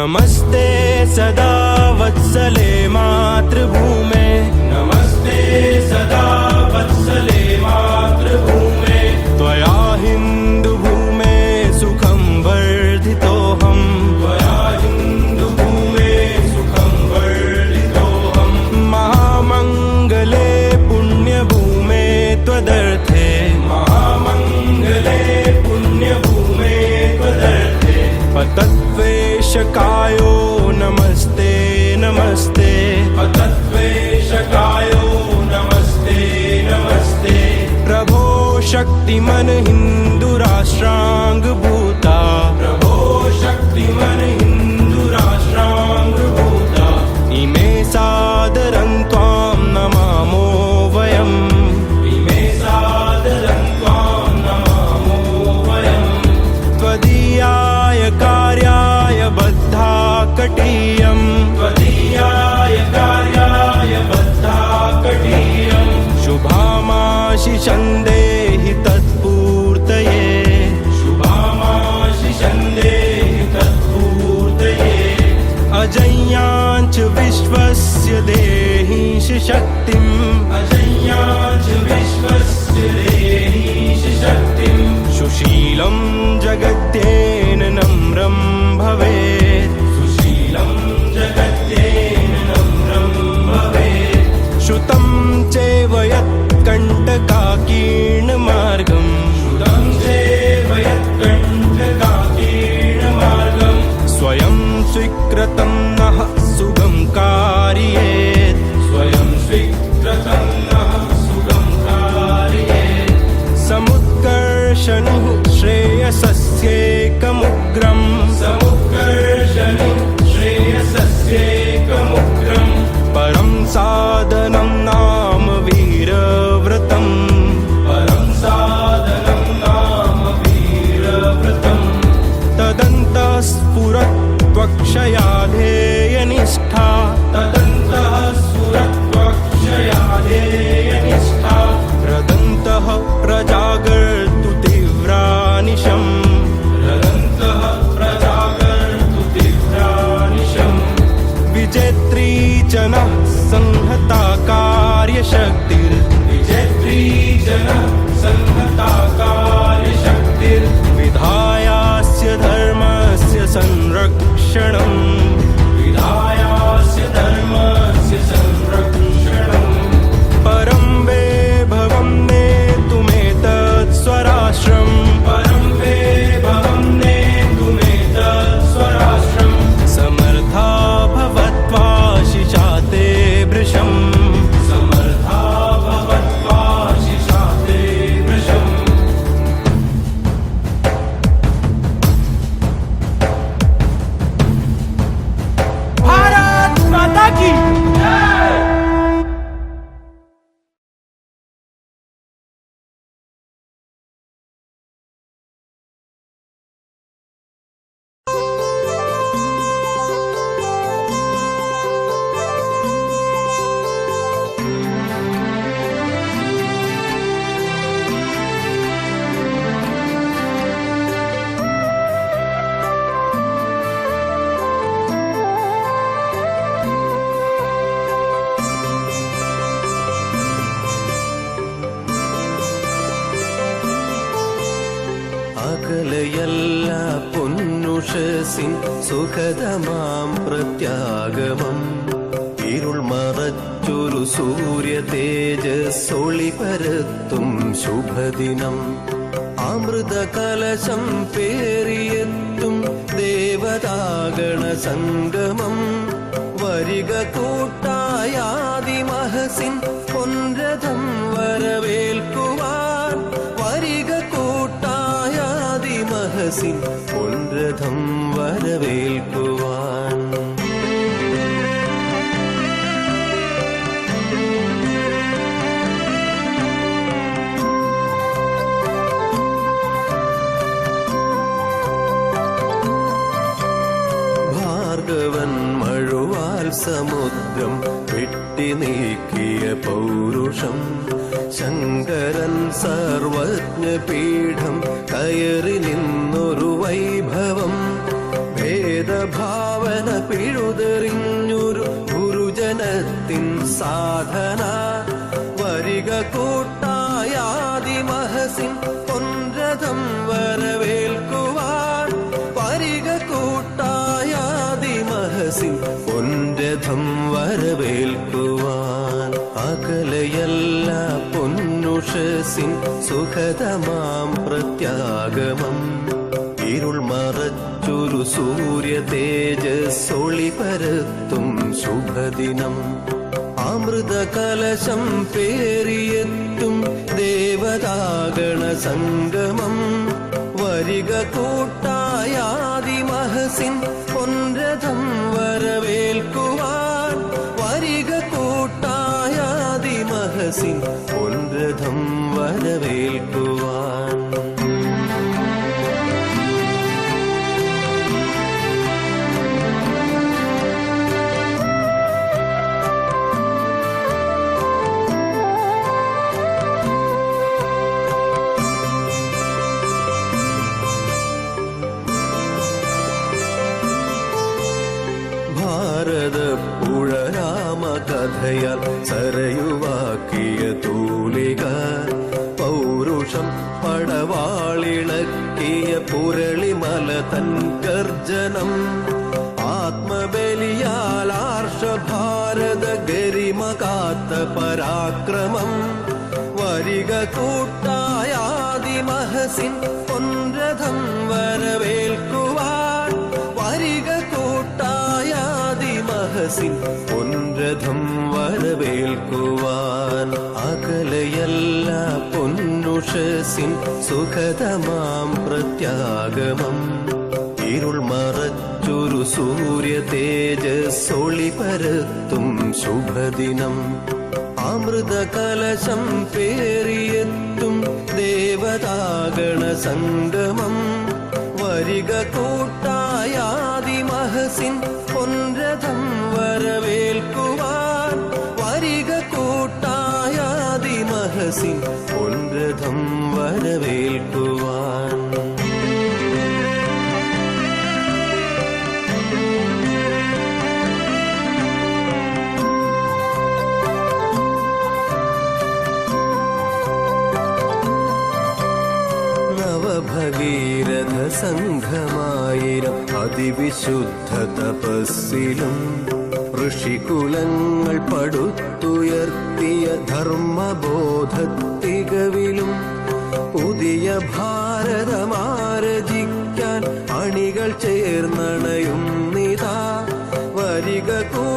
नमस्ते सदा वत्सले मातृभूमे। नमस्ते सदा शक्तिम् असरे शक्तिम् सुशीलं जगत्येन नम्रम् भवेत्। सुशीलं जगत्येन नम्रम् भवेत् श्रुतं चेव यत्कण्टकाकीर्णमार्गम् श्रुतं च वयत्कण्टकाकीण स्वयं स्वीकृतम् സകലയല്ല പൊന്നുഷസിൻ സുഖതമാം പ്രത്യാഗമം. ഇരുൾ മറച്ചൊരു സൂര്യ തേജസ്സൊളി പരത്തും ശുഭദിനം. അമൃത കലശം പേറിയെത്തും ദേവതാഗണ സംഗമം. വരിക കൂട്ടായാദിമഹസിൻ പൊൻരഥം വരവേൽക്കും அரசின் ஒன்றதம் வரவேற்குவார் സമുദ്രം വെട്ടി നീക്കിയ പൗരുഷം. ശങ്കരൻ സർവജ്ഞപീഠം കയറി നിന്നൊരു വൈഭവം. വേദഭാവന പിഴുതെറിഞ്ഞൊരു ഗുരുജനത്തിൻ സാധന. വരിക കൂട്ടായാതി മഹസിൻ പൊൻരഥം വരവേൽക്കൂ. പൊൻരഥം വരവേൽക്കുവാൻ അകലയല്ല പൊന്നുഷസിൻ സുഖതമാം പ്രത്യാഗമം. ഇരുൾ മറച്ചൊരു സൂര്യ തേജസ്സൊളി പരത്തും ശുഭദിനം. അമൃത കലശം പേറിയെത്തും ദേവതാഗണ സംഗമം. വരിക കൂട്ടായാദിമഹസിൻ പൊൻരഥം വരവേൽക്കുവാൻ വരിക കൂട്ടായാദിമഹസിൻ പൊൻരഥം വരവേൽക്കുവാൻ. സരയുവാക്കിയ പൗരുഷം പടവാളിളക്കിയ പുരളിമല തൻ ഗർജനം. ആത്മബലിയാൽ ആർഷഭാരത ഗരിമ കാത്ത പരാക്രമം. വരിക കൂട്ടായാദിമഹസിൻ പൊൻരഥം കൂട്ടായാദിമഹസിൻ പൊൻരഥം വരവേൽക്കുവാൻ അകലയല്ല പൊന്നുഷസിൻ സുഖതമാം പ്രത്യാഗമം. ഇരുൾ മറച്ചൊരു സൂര്യ തേജസ്സൊളി പരത്തും ശുഭദിനം. അമൃത കലശം പേറിയെത്തും ദേവതാഗണ സംഗമം. വരിക കൂട്ടായാദിമഹസിൻ പൊൻരഥം വരവേൽക്കുവാൻ വരിക കൂട്ടായാദിമഹസിൻ പൊൻരഥം വരവേൽക്കുവാൻ നവഭഗീരഥ പതിനായിരം അതിവിശുദ്ധ തപസ്സിലും ഋഷികുലങ്ങൾ പടുത്തുയർത്തിയ ധർമ്മബോധ തികവിലും പുതിയ ഭാരതമാരചിക്കാൻ അണികൾ ചേർന്നണയും നിതാ. വരിക കൂ